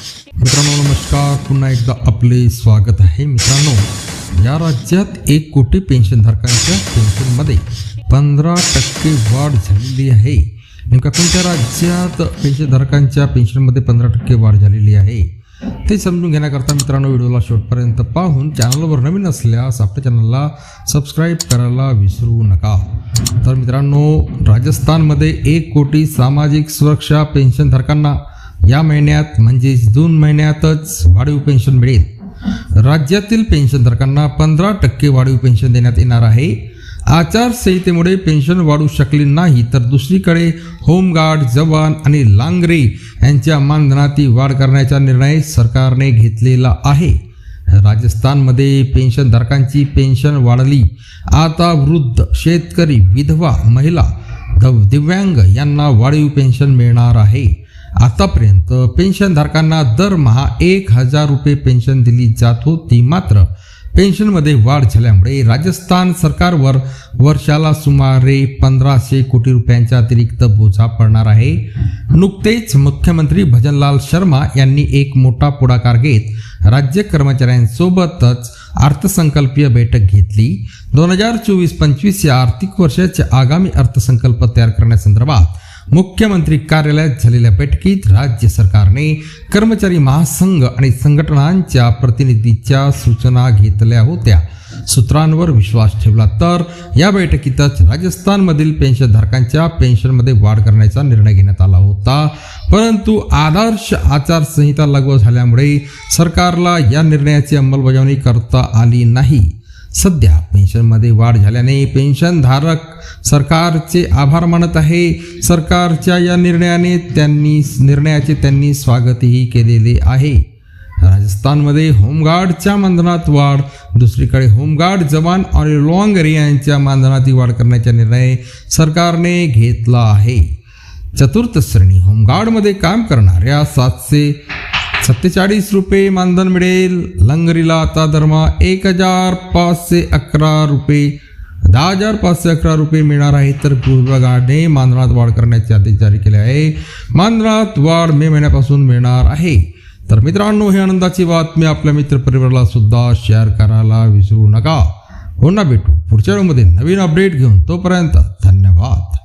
मित्रांनो नमस्कार. पुन्हा एकदा आपले स्वागत आहे. मित्रांनो या राज्यात एक कोटी पेन्शनधारकांच्या पेन्शनमध्ये पंधरा टक्के वाढ झालेली आहे. नेमका कोणत्या राज्यात पेन्शनधारकांच्या पेन्शनमध्ये पंधरा टक्के वाढ झालेली आहे? ते समजून घेण्याकरता मित्रांनो व्हिडिओला शेवटपर्यंत पाहून चॅनलवर नवीन असल्यास आपल्या चॅनलला सबस्क्राईब करायला विसरू नका. तर मित्रांनो राजस्थानमध्ये एक कोटी सामाजिक सुरक्षा पेन्शनधारकांना या महिन्यात म्हणजेच जून महिन्यातच वाढीव पेन्शन मिळेल. राज्यातील पेन्शनधारकांना पंधरा टक्के वाढीव पेन्शन देण्यात येणार आहे. आचारसंहितेमुळे पेन्शन वाढू शकली नाही तर दुसरीकडे होमगार्ड जवान आणि लांगरे यांच्या मानधनाती वाढ करण्याचा निर्णय सरकारने घेतलेला आहे. राजस्थानमध्ये पेन्शनधारकांची पेन्शन वाढली. आता वृद्ध शेतकरी विधवा महिला दव दिव्यांग यांना वाढीव पेन्शन मिळणार आहे. आतापर्यंत पेन्शनधारकांना दरमहा एक हजार रुपये पेन्शन दिली जात होती. मात्र पेन्शनमध्ये वाढ झाल्यामुळे राजस्थान सरकारवर वर्षाला सुमारे पंधराशे कोटी रुपयांचा अतिरिक्त बोजा पडणार आहे. नुकतेच मुख्यमंत्री भजनलाल शर्मा यांनी एक मोठा पुढाकार घेत राज्य कर्मचाऱ्यांसोबतच अर्थसंकल्पीय बैठक घेतली. दोन हजार चोवीस पंचवीस या आर्थिक वर्षाचे आगामी अर्थसंकल्प तयार करण्यासंदर्भात मुख्यमंत्री कार्यालयात झालेल्या बैठकीत राज्य सरकारने कर्मचारी महासंघ आणि संघटनांच्या प्रतिनिधीच्या सूचना घेतल्या होत्या. सूत्रांवर विश्वास ठेवला तर या बैठकीतच राजस्थानमधील पेन्शनधारकांच्या पेन्शनमध्ये वाढ करण्याचा निर्णय घेण्यात आला होता. परंतु आदर्श आचारसंहिता लागू झाल्यामुळे सरकारला या निर्णयाची अंमलबजावणी करता आली नाही. सध्या पेन्शनमध्ये वाढ झाल्याने पेन्शनधारक सरकारचे आभार मानत आहे. सरकारच्या या निर्णयाने त्यांनी निर्णयाचे त्यांनी स्वागतही केलेले आहे. राजस्थानमध्ये होमगार्डच्या मानधनात वाढ. दुसरीकडे होमगार्ड जवान आणि लॉंगरे यांच्या मानधनाती वाढ करण्याचा निर्णय सरकारने घेतला आहे. चतुर्थ श्रेणी होमगार्डमध्ये काम करणाऱ्या सातशे सत्तेचाळीस रुपये मानधन मिळेल. लंगरीला आता दरमा एक हजार पाचशे अकरा रुपये दहा हजार पाचशे अकरा रुपये मिळणार आहे. तर गृह मानधनात वाढ करण्याचे आदेश जारी केले आहे. मानधनात वाढ मे महिन्यापासून मिळणार आहे. तर मित्रांनो ही आनंदाची बातमी आपल्या मित्रपरिवाराला सुद्धा शेअर करायला विसरू नका. पुन्हा भेटू पुढच्या वेळेमध्ये नवीन अपडेट घेऊन तोपर्यंत धन्यवाद.